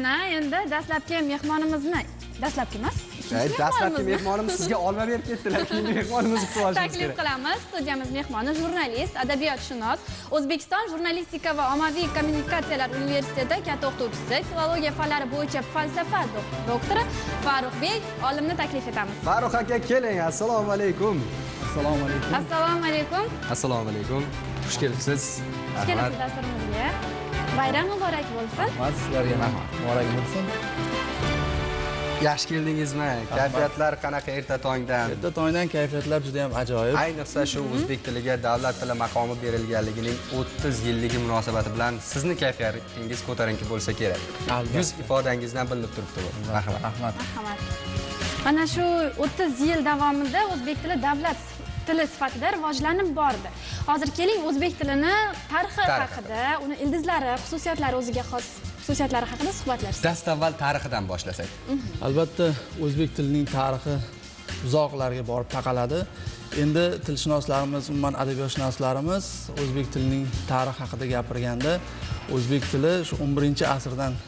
mana endi dastlabki mehmonimizni dastlabki emas dastlabki mehmonimizni mehmonimiz sizga olma berib ketdilar keyingi mehmonimizni kutib olishimiz taklif kerak. qilamiz studiyamiz mehmoni jurnalist adabiyotshunos o'zbekiston jurnalistika va ommaviy kommunikatsiyalar universiteti katta o'qituvchisi filologiya fanlari bo'yicha falsafa dok- doktori farruxbek olimni taklif etamiz. Farruh aka keling assalomu alaykum. Assalomu alaykum. Assalomu alaykum. Assalomu alaykum. Xush kelibsiz. Xush kelibsiz dasturimizga bayram muborak bo'lsin. Rahmat sizlarga ham muborak bo'lsin. Yaxshi keldingizmi kayfiyatlar qanaqa erta tongdan? Erta tongdan kayfiyatlar juda ham ajoyib. Ayniqsa shu o'zbek tiliga davlat tili maqomi berilganligining 30 yilligi munosabati bilan sizni kayfiyatingiz ko'tarinki bo'lsa kerak. Albatta. yuz ifodangizdan bilinib turibdi bu. Rahmat. Marhamat mana shu 30 yil davomida o'zbek tili davlat tili sifatida rivojlanib bordi. Hozir keling o'zbek tilini tarixi haqida uni ildizlari xususiyatlari o'ziga xos xususiyatlari haqida suhbatlashsak dastavval tarixidan boshlasak. Albatta o'zbek tilining tarixi uzoqlarga borib taqaladi. Endi tilshunoslarimiz umuman adabiyotshunoslarimiz o'zbek tilining tarixi haqida gapirganda o'zbek tili shu 11 asrdan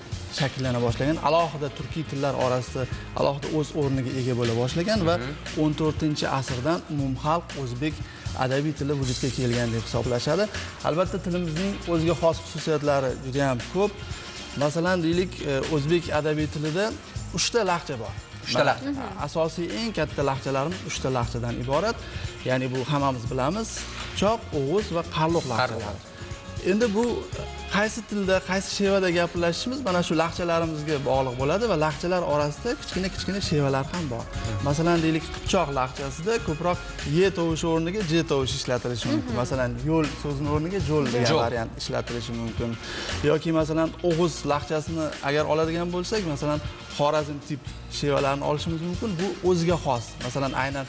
shakllana boshlagan. Alohida turkiy tillar orasida alohida o'z o'rniga ega bo'la boshlagan va 14 asrdan umumxalq o'zbek adabiy tili vujudga kelgan deb hisoblashadi. Albatta tilimizning o'ziga xos xususiyatlari juda ham ko'p. Masalan deylik e, o'zbek adabiy tilida uchta lahja bor. Uchta lahja. Ha, asosiy eng katta lahjalarimiz uchta lahjadan iborat. Ya'ni bu hammamiz bilamiz qipchoq o'g'iz va qarluq lahjalari endi bu qaysi tilda qaysi shevada gaplashishimiz mana shu lahjalarimizga bog'liq bo'ladi va lahjalar orasida kichkina kichkina shevalar ham bor. Masalan deylik qipchoq lahjasida ko'proq ye tovushi o'rniga j tovushi ishlatilishi mumkin. Masalan yo'l so'zini o'rniga jo'l degan variant ishlatilishi mumkin. Yoki masalan o'g'iz lahjasini agar oladigan bo'lsak masalan xorazm tip shevalarni olishimiz mumkin. Bu o'ziga xos. Masalan aynan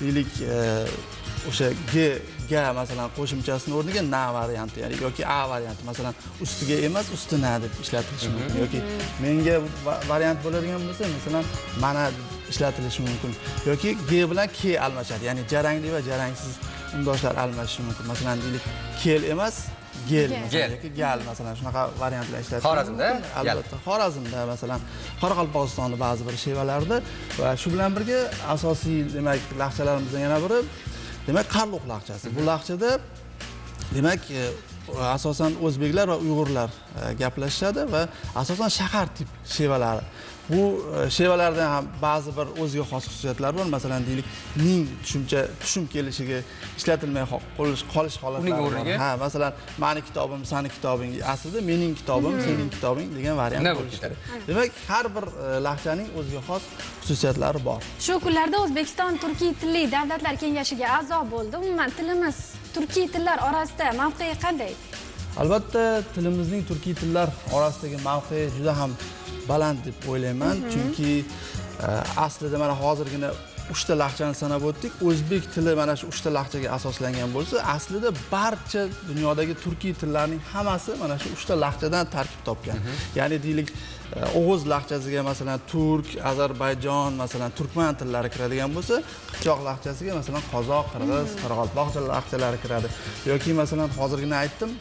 deylik e, o'sha g ga masalan qo'shimchasini o'rniga na varianti ya'ni yoki a varianti masalan ustiga emas ustina deb ishlatilishi mumkin yoki menga va- variant bo'ladigan bo'lsa masalan mana ishlatilishi mumkin yoki g bilan k almashadi ya'ni jarangli va jarangsiz undoshlar almashishi mumkin. Masalan deylik kel emas gel yoki gal masalan shunaqa variantlar ishlatilishi Xorazmda? Albatta xorazmda masalan qoraqalpog'istonni ba'zi bir shevalarida va shu bilan birga asosiy demak lahjalarimizdan yana biri demak qarluq laqchasi bu laqchada demak e, asosan o'zbeklar va uyg'urlar e, gaplashishadi va asosan shahar tip shevalari. Bu e, shevalarda ham ba'zi bir o'ziga xos xususiyatlar bor. Masalan deylik ning tushuncha tushum kelishiga ishlatilmay qo- qolish holatlari Uning o'rniga? ha masalan mani kitobim sani kitobing aslida mening kitobim sening kitobing degan variant bo'lib bo'lishi ketadi? kerak. demak har bir e, lahjaning o'ziga xos xususiyatlari bor. Shu kunlarda o'zbekiston turkiy tilli davlatlar kengashiga a'zo bo'ldi. Umuman tilimiz turkiy tillar orasida mavqei qanday albatta tilimizning turkiy tillar orasidagi mavqei juda ham baland deb o'ylayman. Chunki e, aslida mana hozirgina uchta lahjani sanab o'tdik. O'zbek tili mana shu uchta lahjaga asoslangan bo'lsa aslida barcha dunyodagi turkiy tillarning hammasi mana shu uchta lahjadan tarkib topgan. Ya'ni deylik e, o'g'iz lahjasiga masalan turk ozarbayjon masalan turkman tillari kiradigan bo'lsa qipchoq lahjasiga masalan qozoq qirg'iz qoraqalpoq lahjalari kiradi. Yoki masalan hozirgina aytdim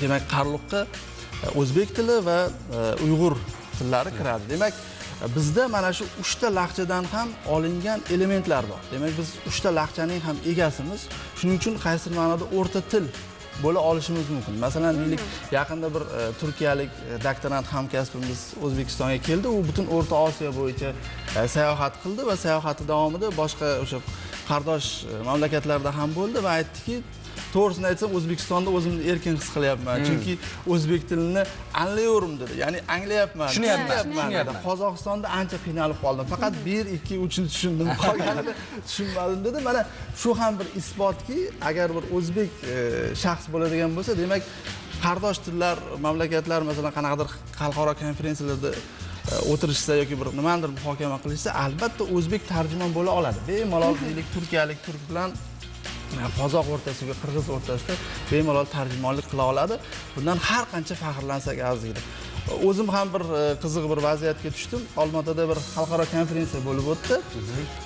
demak qarluqqa e, o'zbek tili va e, uyg'ur tillari kiradi. Demak bizda mana shu uchta lahjadan ham olingan elementlar bor. Demak biz uchta lahjaning ham egasimiz. Shuning uchun qaysidir ma'noda o'rta til bo'la olishimiz mumkin. Masalan deylik yaqinda bir e, turkiyalik e, doktorant hamkasbimiz o'zbekistonga keldi. U butun o'rta osiyo bo'yicha e, sayohat qildi va sayohati davomida boshqa o'sha qardosh e, mamlakatlarda ham bo'ldi va aytdiki to'g'risini aytsam o'zbekistonda o'zimni erkin his qilyapman. Chunki o'zbek tilini anglayvering dedi ya'ni anglayapman. Tushunyapman. qozog'istonda ancha qiynalib qoldim. Faqat bir ikki uchini tushundim. Qolganini tushunmadim dedi. Mana shu ham bir isbotki agar bir o'zbek e, shaxs bo'ladigan bo'lsa demak qardosh tillar mamlakatlar masalan qanaqadir xalqaro konferensiyalarda e, o'tirishsa yoki bir nimanidir muhokama qilishsa albatta o'zbek tarjimon bo'la oladi. Bemalol deylik turkiyalik turk bilan qozoq o'rtasiga qirg'iz o'rtasida bemalol tarjimonlik qila oladi. Bundan har qancha faxrlansak arziydi o'zim ham bir e, qiziq bir vaziyatga tushdim. Olmaotada bir xalqaro konferensiya bo'lib o'tdi.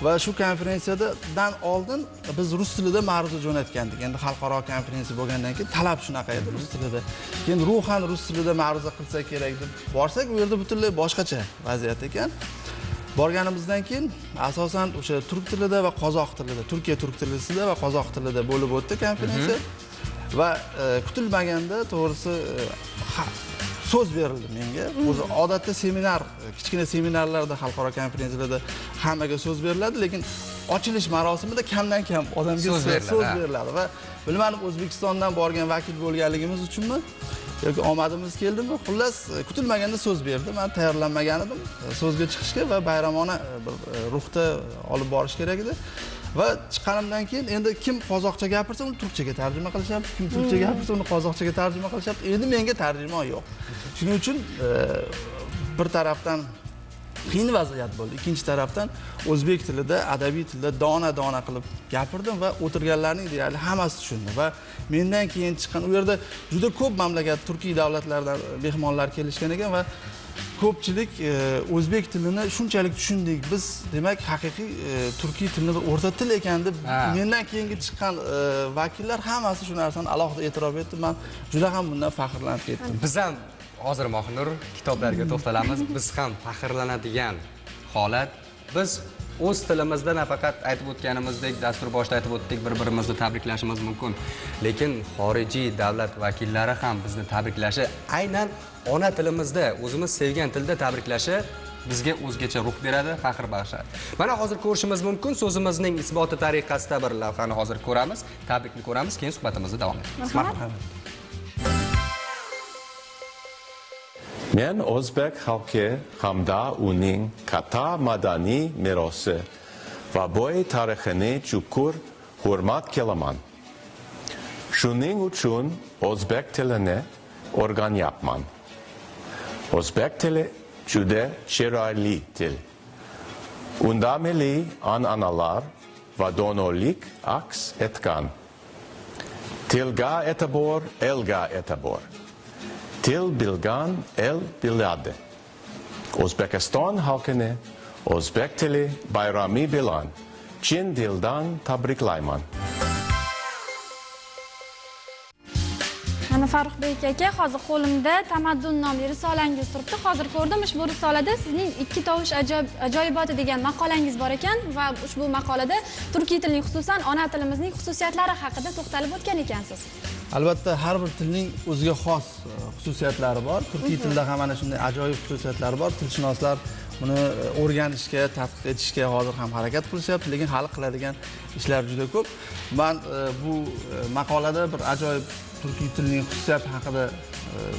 Va shu konferensiyadan oldin biz rus tilida ma'ruza jo'natgandik. Endi xalqaro konferensiya bo'lgandan keyin talab shunaqa edi rus tilida. Keyin ruhan rus tilida ma'ruza qilsak kerak deb borsak u yerda butunlay boshqacha vaziyat ekan. Borganimizdan keyin asosan o'sha turk tilida va qozoq tilida turkiya turk tilisida va qozoq tilida bo'lib o'tdi konferensiya. Va e, kutilmaganda to'g'risi e, so'z berildi menga. O'zi odatda seminar e, kichkina seminarlarda xalqaro konferensiyalarda hammaga so'z beriladi lekin ochilish marosimida kamdan kam odamga So'z beriladi. Va bilmadim o'zbekistondan borgan vakil bo'lganligimiz uchunmi yoki omadimiz keldimi? Xullas e, kutilmaganda so'z berdi. Man tayyorlanmagan edim e, so'zga chiqishga va bayramona e, bir ruhda olib borish kerak edi. Va chiqqanimdan keyin endi kim qozoqcha gapirsa uni turkchaga tarjima qilishyapti. Kim turkcha gapirsa uni qozoqchaga tarjima qilishyapti. Endi menga tarjimon yo'q. Shuning uchun bir tarafdan qiyin vaziyat bo'ldi. Ikkinchi tarafdan o'zbek tilida adabiy tilda dona dona qilib gapirdim va o'tirganlarning deyarli hammasi tushundi va mendan keyin chiqqan u yerda juda ko'p mamlakat turkiy davlatlardan mehmonlar kelishgan ekan va ko'pchilik e, o'zbek tilini shunchalik tushundik biz demak haqiqiy e, turkiy tilni bir o'rta til ekan deb mendan keyingi chiqqan e, vakillar hammasi shu narsani alohida e'tirof etdi. Man juda ham bundan faxrlanib ketdim. Biz ham hozir mohinur kitoblarga to'xtalamiz. Biz ham faxrlanadigan holat. Biz o'z tilimizda nafaqat aytib o'tganimizdek dastur boshida aytib o'tdik bir birimizni tabriklashimiz mumkin. Lekin xorijiy davlat vakillari ham bizni tabriklashi aynan ona tilimizda o'zimiz sevgan tilda tabriklashi bizga o'zgacha ruh beradi faxr bag'ishlaydi mana hozir ko'rishimiz mumkin so'zimizning isboti tariqasida bir lavhani hozir ko'ramiz tabrikni ko'ramiz keyin suhbatimizni davom etamiz marhamat Men o'zbek xalqi hamda uning katta madaniy merosi va boy tarixini chuqur hurmat qilaman. Shuning uchun o'zbek tilini o'rganyapman. O'zbek tili juda chiroyli til. Unda milliy an'analar va donolik aks etgan. Tilga e'tibor, elga e'tibor. Til bilgan el biladi. O'zbekiston xalqini o'zbek tili bayrami bilan chin dildan tabriklayman. mana farruxbek aka hozir qo'limda tamaddun nomli risolangiz turibdi hozir ko'rdim ushbu risolada sizning ikki tovush ajoyib- ajoyiboti degan maqolangiz bor ekan va ushbu maqolada turkiy tilning xususan ona tilimizning xususiyatlari haqida to'xtalib o'tgan ekansiz albatta har bir tilning o'ziga xos e, xususiyatlari bor. Turkiy tilda ham mana shunday ajoyib xususiyatlari bor. Tilshunoslar buni e, o'rganishga tadqiq etishga hozir ham harakat qilishyapti lekin hali qiladigan ishlar juda ko'p. Man e, bu maqolada bir ajoyib turkiy tilning xususiyati haqida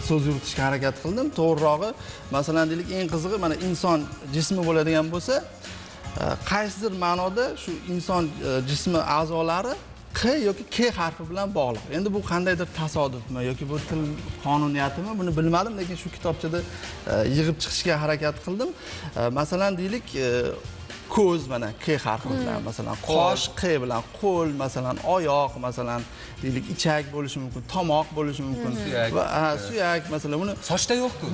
so'z yuritishga harakat qildim. To'g'rirog'i masalan deylik eng qizig'i mana inson jismi bo'ladigan bo'lsa qaysidir ma'noda shu inson jismi a'zolari q yoki k harfi bilan bog'liq. Endi bu qandaydir tasodifmi yoki bu til qonuniyatimi buni bilmadim lekin shu kitobchada e, yig'ib chiqishga harakat qildim. E, masalan deylik e, ko'z mana k harfi bilan masalan qosh q bilan qo'l masalan oyoq masalan deylik ichak bo'lishi mumkin tomoq bo'lishi mumkin. Suyak. va ha, suyak masalan buni sochda yo'q-ku.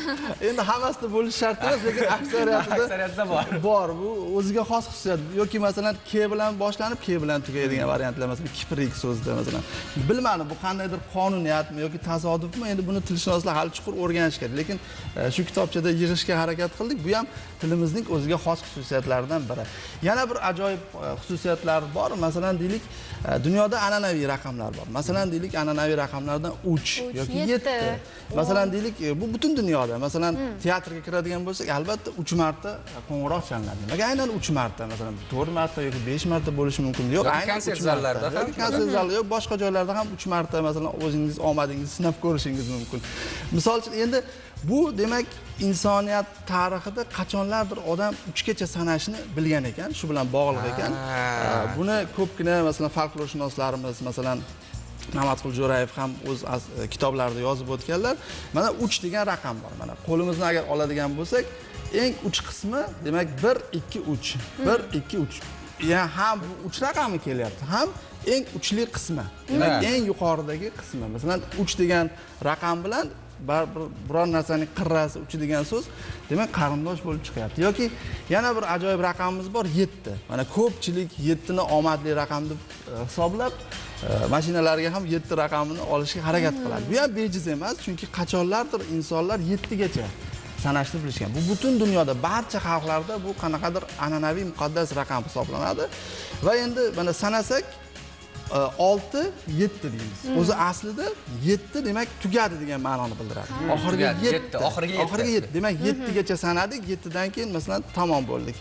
Endi hammasida bo'lishi shart emas lekin aksariyatida Aksariyatida bor. bor bu o'ziga xos xususiyat. Yoki masalan k bilan boshlanib k bilan tugaydigan variantlar masalan kiprik so'zida masalan. Bilmadim bu qandaydir qonuniyatmi yoki tasodifmi? Endi buni tilshunoslar hali chuqur o'rganish kerak. Lekin e, shu kitobchada yig'ishga harakat qildik. Bu ham tilimizning o'ziga xos xususiyatlaridan biri. Yana bir ajoyib e, xususiyatlar bor. Masalan deylik e, dunyoda an'anaviy raqamlar bor. Masalan deylik an'anaviy raqamlardan uch yoki yetti. masalan deylik e, bu butun dunyoda masalan teatrga kiradigan bo'lsak albatta uch marta qo'ng'iroq chalinadi nimaga aynan uch marta masalan to'rt marta yoki besh marta bo'lishi mumkin. Yo'q aynan konsert zallarida ham. konsert zalda yoki boshqa joylarda ham uch marta masalan o'zingiz omadingizni sinab ko'rishingiz mumkin. Misol uchun endi bu demak insoniyat tarixida qachonlardir odam uchgacha sanashni bilgan ekan shu bilan bog'liq ekan. Buni ko'pgina masalan folklorshunoslarimiz masalan mamatqul jo'rayev ham o'z e, kitoblarida yozib o'tganlar. Mana uch degan raqam bor. Mana qo'limizni agar oladigan bo'lsak eng uch qismi demak bir ikki uch. Bir ikki uch. Ya ham bu uch raqami kelyapti ham eng uchli qismi. Demak eng yuqoridagi qismi. Masalan uch degan raqam bilan baribir biror narsaning qirrasi uchi degan so'z demak qarindosh bo'lib chiqyapti. Yoki yana bir ajoyib raqamimiz bor yetti. Mana ko'pchilik yettini omadli raqam deb e, hisoblab e, mashinalarga ham yetti raqamini olishga harakat qiladi. Bu ham bejiz emas chunki qachonlardir insonlar yettigacha sanashni bilishgan. Bu butun dunyoda barcha xalqlarda bu qanaqadir an'anaviy muqaddas raqam hisoblanadi. Va endi mana sanasak olti yetti deymiz. O'zi aslida yetti demak tugadi degan ma'noni bildiradi. Oxirgi yetti, yetti oxirgi yetti. oxirgi yetti. Demak yettigacha sanadik yettidan keyin masalan tamom bo'ldik.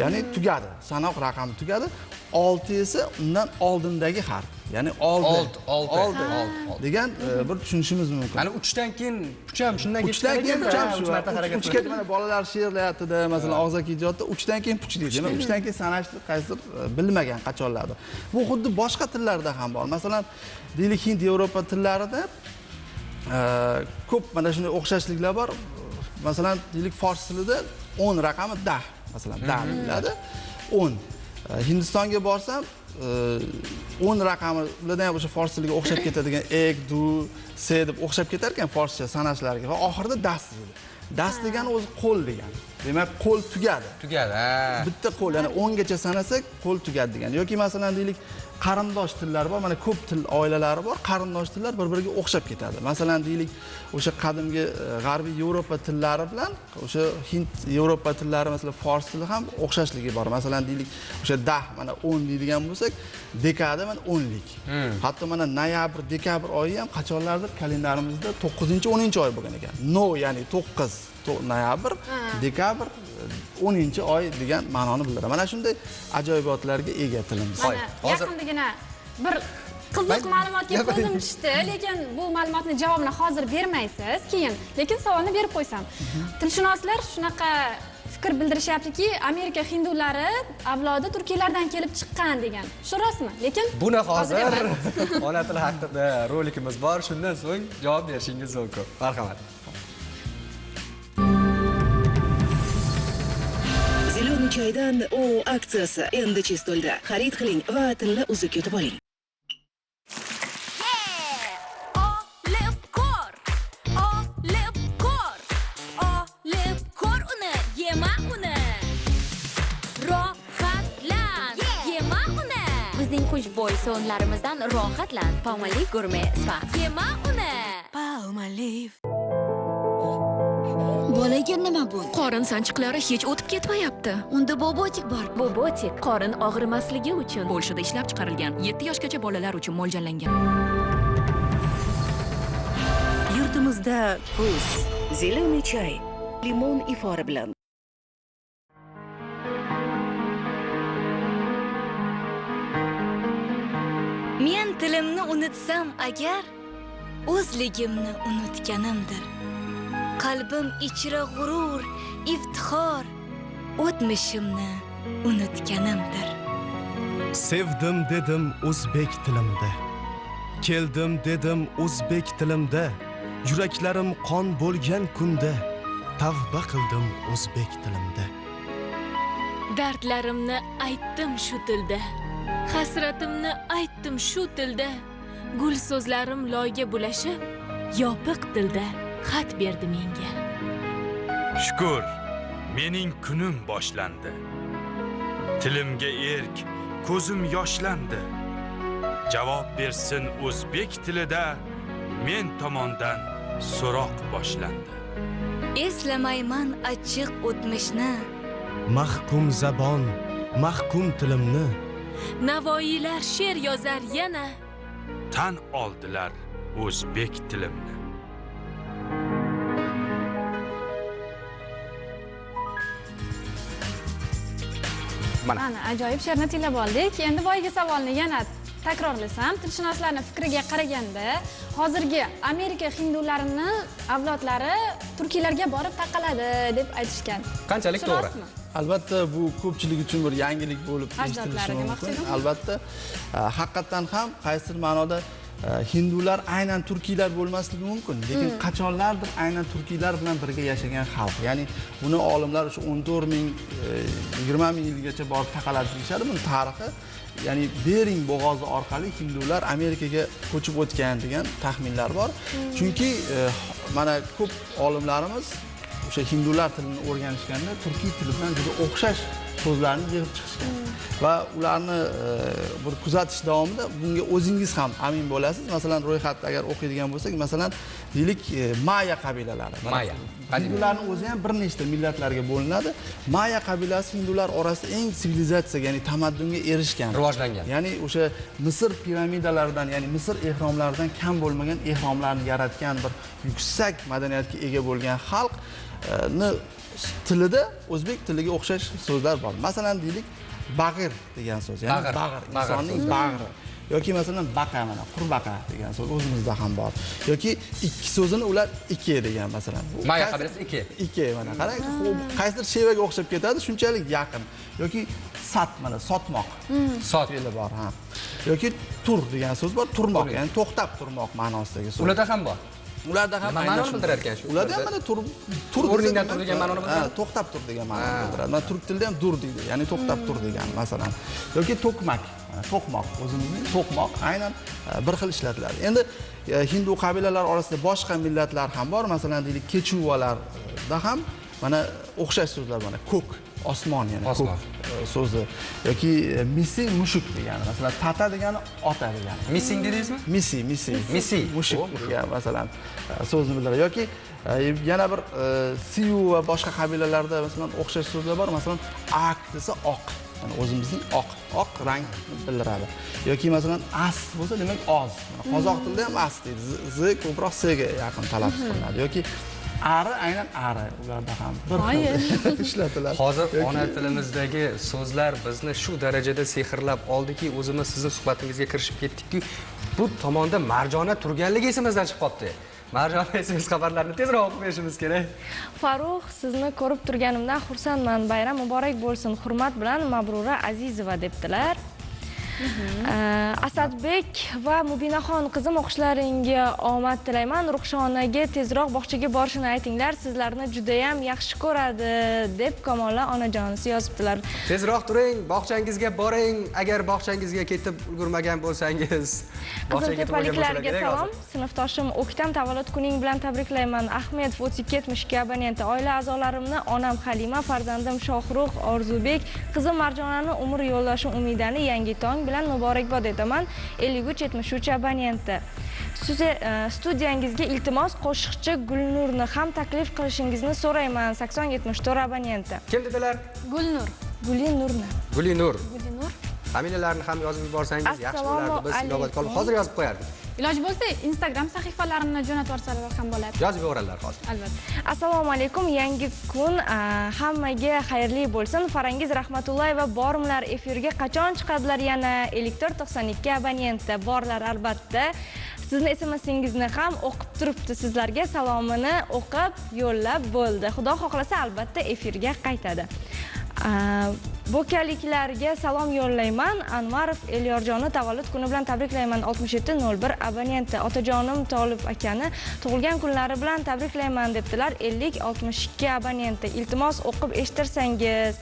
Ya'ni tugadi sanoq raqami tugadi. Olti esa undan oldindagi harf. Ya'ni oldi. Oldi. Old, old. degan e, bir tushunishimiz mumkin. Ana uchdan keyin uch ham shundan keyin uchdan keyin puch ham uch shu marta harakat uchga mana bolalar she'rlayaptida masalan og'zaki ijodda uchdan keyin puch deydi. Demak uchdan keyin sanashni qaysidir e, bilmagan qachonlardir. Bu xuddi boshqa tillarda ham bor. Masalan deylik hind yevropa tillarida e, ko'p mana shunday o'xshashliklar bor. Masalan deylik fors tilida o'n raqami dah. Masalan dah deyiladi. O'n. E, hindistonga borsam e, o'n raqami ularda ham o'sha fors tiliga o'xshab ketadigan ek du se deb o'xshab ketar ekan forscha sanashlarga va oxirida dast deydi. Dast degani o'zi qo'l degani. Demak qo'l tugadi. Tugadi bitta qo'l ya'ni o'ngacha sanasak qo'l tugadi degani. Yoki masalan deylik qarindosh tillar bor mana ko'p til oilalari bor qarindosh tillar bir biriga o'xshab ketadi. Masalan deylik o'sha qadimgi e, g'arbiy yevropa tillari bilan o'sha hind yevropa tillari masalan fors tili ham o'xshashligi bor. Masalan deylik o'sha dah mana o'n deydigan bo'lsak dekada mana o'nlik. Hatto mana noyabr dekabr oyi ham qachonlardir kalendarimizda to'qqizinchi o'ninchi oy bo'lgan ekan. No ya'ni to'qqiz. to- noyabr dekabr o'ninchi oy degan ma'noni bildiradi mana shunday ajoyibotlarga ega tilimiz mana yaqindagina bir qiziq ma'lumotga ko'zim tushdi lekin bu ma'lumotni javobini hozir bermaysiz keyin. Lekin savolni berib qo'ysam. Tilshunoslar shunaqa fikr bildirishyaptiki amerika hindulari avlodi turkiylardan kelib chiqqan degan. Shu rostmi? Lekin buni hozir? ona tili haqida rolikimiz bor. Shundan so'ng javob berishingiz mumkin. Marhamat Choydan o aksiyasi endi chistulda. Xarid qiling va tilla uzuk yutib oling. Olib ko'r, olib ko'r, olib ko'r uni, yema uni. Rohatlan, yema uni. Bizning xushbo'y sonlarimizdan rohatlan. Palmolive Gourmet Spa. Yema uni. Palmolive. Bolaga nima bo'ldi? qorin sanchiqlari hech o'tib ketmayapti Unda bobotik bor. bobotik qorin og'rimasligi uchun polshada ishlab chiqarilgan 7 yoshgacha bolalar uchun mo'ljallangan Yurtimizda kuz, ziloniy choy, limon ifori bilan Men tilimni unutsam agar o'zligimni unutganimdir. Qalbim ichra g'urur, iftixor, o'tmishimni unutganimdir. Sevdim dedim o'zbek tilimda. Keldim dedim o'zbek tilimda. Yuraklarim qon bo'lgan kunda tavba qildim o'zbek tilimda. dardlarimni aytdim shu tilda hasratimni aytdim shu tilda gul so'zlarim loyga bulashib yopiq tilda xat berdi menga Shukr, mening kunim boshlandi. Tilimga erk, ko'zim yoshlandi. Javob bersin o'zbek tilida men tomondan so'roq boshlandi. Eslamayman achchiq o'tmishni, Mahkum zabon, mahkum tilimni navoiylar she'r yozar yana Tan oldilar o'zbek tilimni. Mana. Mana ajoyib she'rni tinglab oldik. Endi boyagi savolni yana takrorlasam tilshunoslarni fikriga qaraganda hozirgi amerika hindularini avlodlari turkiylarga borib taqaladi deb aytishgan. Qanchalik to'g'ri? albatta bu ko'pchilik uchun bir yangilik bo'lib eshitilishi mumkin. albatta e, haqiqatdan ham qaysidir ma'noda hindular aynan turkiylar bo'lmasligi mumkin lekin qachonlardir aynan turkiylar bilan birga yashagan xalq. Ya'ni buni olimlar o'sha o'n to'rt ming yigirma ming yilgacha borib taqaladi deyishadi. Buni tarixi ya'ni bering bo'g'ozi orqali hindular amerikaga ko'chib o'tgan degan taxminlar bor. Chunki e, mana ko'p olimlarimiz o'sha hindular tilini o'rganishganda turkiy tili bilan juda o'xshash ko'zlarni yig'ib chiqishgan. Va ularni e, bir kuzatish davomida bunga o'zingiz ham amin bo'lasiz. Masalan ro'yxatni agar o'qiydigan bo'lsak masalan deylik e, maya qabilalari. Maya. Hindularni o'zi ham bir nechta millatlarga bo'linadi. Maya qabilasi hindular orasida eng sivilizatsiyaga ya'ni tamaddunga erishgan. Rivojlangan. ya'ni o'sha misr piramidalaridan ya'ni misr ehromlaridan kam bo'lmagan ehromlarni yaratgan bir yuksak madaniyatga ega bo'lgan xalqni tilida o'zbek tiliga o'xshash so'zlar bor. Masalan deylik bag'ir degan so'z. Ya'ni Bag'ir, insonning bag'ri yoki masalan baqa mana qurbaqa degan so'z o'zimizda ham bor. Yoki ikki so'zini ular ike degan masalan. Qaysi- qabilasi ike. ike mana qarang qaysidir shevaga o'xshab ketadi shunchalik yaqin. Yoki sat mana sotmoq. Sot. fe'li bor ha. Yoki tur degan so'z bor turmoq ya'ni to'xtab turmoq ma'nosidagi so'z. Ularda ham bor. Ularda ham ma'noni bildirar ekan shu? ularda ham mana tur tur O'rningdan tur degan ma'noni bildiradi? to'xtab tur degan ma'noni bildiradi. Mana turk tilida ham dur deydi ya'ni to'xtab tur degan masalan. Yoki to'kmak to'qmoq o'zimizning to'qmoq aynan e, bir xil ishlatiladi endi e, hindu qabilalar orasida boshqa millatlar ham bor. Masalan deylik kechuvalarda ham mana o'xshash so'zlar mana ko'k osmon Osmon. ko'k e, so'zi. Yoki missing mushuk degani masalan tata degani ota degani. Missing dedingizmi? Misi misi Misi. mushuk masalan so'zni bildiradi yoki yana bir siyu va boshqa qabilalarda masalan o'xshash so'zlar bor. Masalan ak desa oq yani o'zimizning oq oq rang bildiradi. Yoki masalan as bo'lsa demak oz. Qozoq tilida ham as deydi. Z ko'proq sga yaqin talaffuz qilinadi. Yoki ari aynan ari ularda ham bir xil ishlatiladi. Hozir ona tilimizdagi so'zlar bizni shu darajada sehrlab oldiki o'zimiz sizni suhbatingizga kirishib ketdikku bu tomonda marjona turganligi esimizdan chiqib qolibdi marjon sms xabarlarini tezroq o'qib berishimiz kerak. Farruh sizni ko'rib turganimdan xursandman. Bayram muborak bo'lsin hurmat bilan mabrura azizova debdilar. Asadbek va mubinaxon qizim o'qishlaringga omad tilayman. Ruxshonaga tezroq bog'chaga borishini aytinglar. Sizlarni judayam yaxshi ko'radi deb kamola onajonisi yozibdilar. Tezroq turing bog'changizga boring. Agar bog'changizga ketib ulgurmagan bo'lsangiz qiziltepaliklarga salom. sinfdoshim o'ktam tavallud kuning bilan tabriklayman. Ahmedov ketmishga abonenti. Oila a'zolarimni onam halima farzandim shohrux orzubek qizim marjonani umr yo'ldoshim umidani yangi tong bilan muborakbod etaman ellik uch yetmish uch abonenti. Studiya- e, studiyangizga iltimos qo'shiqchi gulnurni ham taklif qilishingizni so'rayman. sakson yetmish to'rt abonenti. Kim dedilar? Gulnur. Gulinurni. Gulinur. Gulinur. Familiyalarini ham yozib yuborsangiz yaxshi bo'lardi. Biz inobatga olib hozir yozib qo'yardik iloji bo'lsa instagram sahifalarini jo'natib yuborsalar ham bo'ladi. Yozib yuboradilar hozir. Albatta. Assalomu alaykum yangi kun hammaga xayrli bo'lsin. Farangiz rahmatullayeva bormilar efirga qachon chiqadilar? Yana elektr to'qson ikki abonenti borlar albatta. Sizni smsingizni ham o'qib turibdi sizlarga. Salomini o'qib yo'llab bo'ldi. Xudo xohlasa albatta efirga qaytadi bo'kaliklarga salom yo'llayman. Anvarov elyorjonni tavallud kuni bilan tabriklayman. 6701 abonenti. Otajonim tolib akani tug'ilgan kunlari bilan tabriklayman debdilar. 5062 abonenti. Iltimos o'qib eshittirsangiz.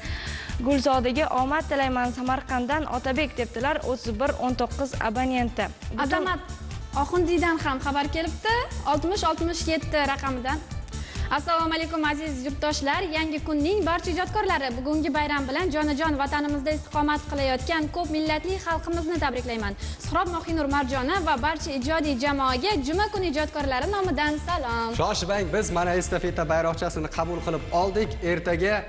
Gulzodaga omad tilayman samarqanddan otabek debdilar. 3119 abonenti. Azamat oxundiydan ham xabar kelibdi. oltmish oltmish yetti raqamidan. Assalomu alaykum aziz yurtdoshlar. Yangi kunning barcha ijodkorlari. Bugungi bayram bilan jonajon vatanimizda istiqomat qilayotgan ko'p millatli xalqimizni tabriklayman. Suhrob mohinur marjona va barcha ijodiy jamoaga juma kuni ijodkorlari nomidan salom. Shoshibang biz mana estafeta bayroqchasini qabul qilib oldik. Ertaga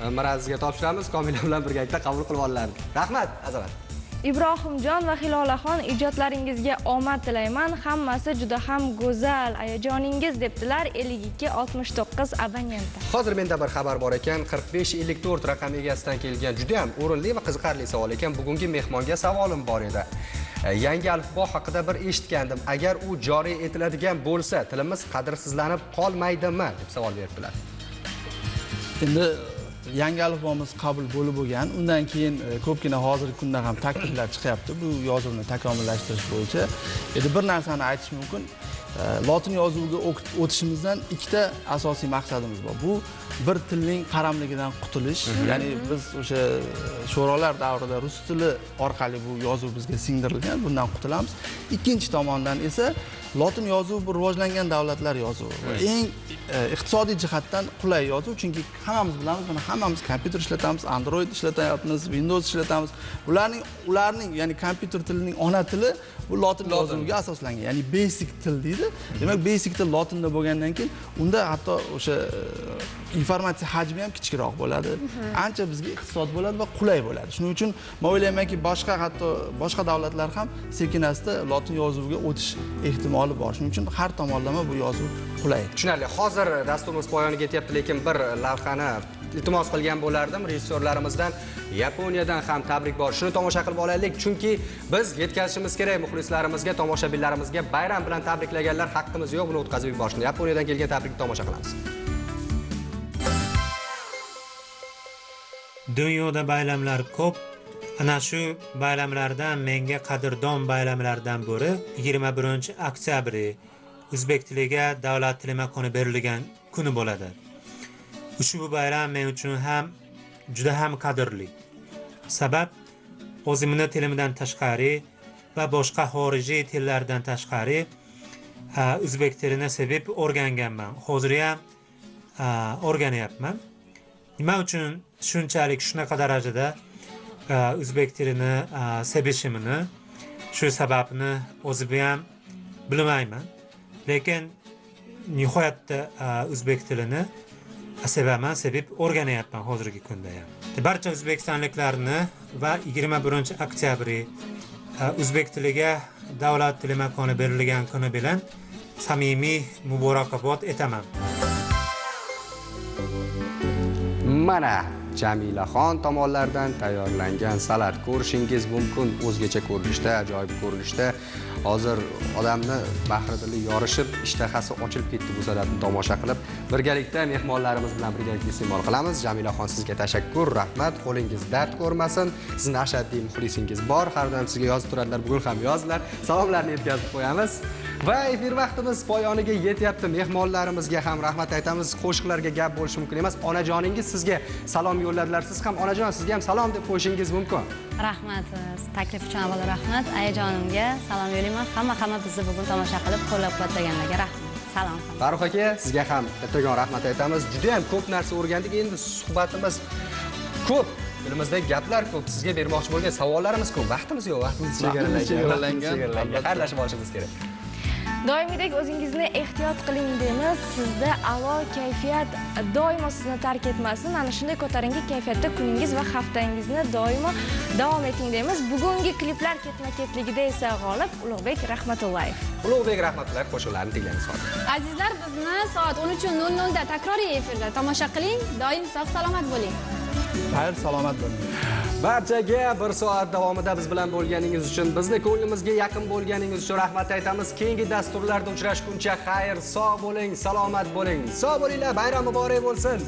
e, mirazizga topshiramiz. Komila bilan birgalikda qabul qilib olinadi rahmat azamat. Ibrohimjon va hilolaxon ijodlaringizga omad tilayman. Hammasi juda ham go'zal ayajoningiz debdilar. 52 69 abonenti. Hozir menda bir xabar bor ekan. 4554 raqam egasidan kelgan juda ham o'rinli va qiziqarli savol ekan. Bugungi mehmonga savolim bor edi. E, yangi alifbo haqida bir eshitgandim. Agar u joriy etiladigan bo'lsa tilimiz qadrsizlanib qolmaydimi deb savol beribdilar. Endi yangi alifbomiz qabul bo'lib bo'lgan. Undan keyin e, ko'pgina hozirgi kunda ham takliflar chiqyapti. Bu yozuvni takomillashtirish bo'yicha. Endi bir narsani aytish mumkin. E, lotin yozuviga o'tishimizdan ikkita asosiy maqsadimiz bor. Bu bir tilning qaramligidan qutulish. Ya'ni biz o'sha e, sho'rolar davrida rus tili orqali bu yozuv bizga singdirilgan. Bundan qutulamiz. Ikkinchi tomondan esa lotin yozuvi bu rivojlangan davlatlar yozuvi. Eng e, iqtisodiy jihatdan qulay yozuv chunki hammamiz bilamiz mana hammamiz kompyuter ishlatamiz android ishlatyapmiz windows ishlatamiz ularning ularning ya'ni kompyuter tilining ona tili bu lotin yozuviga asoslangan ya'ni basic til deydi. Demak basic til lotinda bo'lgandan keyin unda hatto o'sha e, informatsiya hajmi ham kichikroq bo'ladi. Ancha bizga iqtisod bo'ladi va qulay bo'ladi. Shuning uchun man o'ylaymanki boshqa hatto boshqa davlatlar ham sekin asta lotin yozuviga o'tish ehtimoli bor shuning uchun har tomonlama bu yozuv qulay. Tushunarli. Hozir dasturimiz poyoniga yetyapti lekin bir lavhani iltimos qilgan bo'lardim rejissyorlarimizdan. Yaponiyadan ham tabrik bor. Shuni tomosha qilib olaylik chunki biz yetkazishimiz kerak muxlislarimizga tomoshabinlarimizga. Bayram bilan tabriklaganlar haqqimiz yo'q buni o'tkazib yuborishni. Yaponiyadan kelgan tabrikni tomosha qilamiz. Dunyoda bayramlar ko'p ana shu bayramlardan menga qadrdon bayramlardan biri 21 oktyabri o'zbek tiliga davlat tili makoni berilgan kuni bo'ladi. Ushbu bayram men uchun ham juda ham qadrli. Sabab o'zimni tilimdan tashqari va boshqa xorijiy tillardan tashqari o'zbek tilini sevib o'rganganman. Hozir ham o'rganyapman. Nima uchun shunchalik shunaqa darajada o'zbek tilini e, a, sevishimni shu sababni o'zim ham bilmayman. Lekin nihoyatda e, o'zbek tilini sevaman sevib o'rganyapman hozirgi kunda ham. Barcha o'zbekistonliklarni va 21 oktyabri oktyabr o'zbek e, tiliga davlat tili makoni berilgan kuni bilan samimiy muborakobod etaman. Mana jamilaxon tomonlaridan tayyorlangan salat ko'rishingiz mumkin. O'zgacha ko'rinishda ajoyib ko'rinishda. Hozir odamni bahridili yorishib ishtahasi ochilib ketdi bu salatni tomosha qilib. Birgalikda mehmonlarimiz bilan birgalikda iste'mol qilamiz. Jamilaxon sizga tashakkur rahmat. Qo'lingiz dard ko'rmasin. Sizni ashaddiy muxlisingiz bor. Har doim sizga yozib turadilar bugun ham yozdilar. Salomlarni yetkazib qo'yamiz. Va efir vaqtimiz poyoniga yetyapti. Mehmonlarimizga ham rahmat aytamiz. Qo'shiqlarga gap bo'lishi mumkin emas. Onajoningiz sizga salom yo'lladilar siz ham onajon sizga ham salom deb qo'yishingiz mumkin. Rahmat taklif uchun avvalo rahmat. Ayajonimga salom yo'llayman hamma hamma bizni bugun tomosha qilib qo'llab quvvatlaganlarga rahmat. Salom farruh aka sizga ham kattakon rahmat aytamiz. Juda ham ko'p narsa o'rgandik. Endi suhbatimiz ko'p. Dilimizdagi gaplar ko'p. Sizga bermoqchi bo'lgan savollarimiz ko'p. Vaqtimiz yo'q vaqtimiz chegaralangan chegaralangan. xayrlashib olishimiz kerak doimgidek o'zingizni ehtiyot qiling deymiz. Sizda a'lo kayfiyat doimo sizni tark etmasin. Ana shunday ko'tarinki kayfiyatda kuningiz va haftangizni doimo davom eting deymiz. Bugungi kliplar ketma ketligida esa g'olib ulug'bek rahmatullayev. Ulug'bek rahmatullayev qo'shiqlarini tinglamiz hozir. Azizlar bizni soat 13:00 da takroriy efirda. Tomosha qiling doim sog' salomat bo'ling. Xayr salomat bo'ling barchaga bir soat davomida biz bilan bo'lganingiz uchun bizni ko'nglimizga yaqin bo'lganingiz uchun rahmat aytamiz. Keyingi dasturlarda uchrashguncha xayr sog' bo'ling salomat bo'ling. Sog' bo'linglar bayram muborak bo'lsin.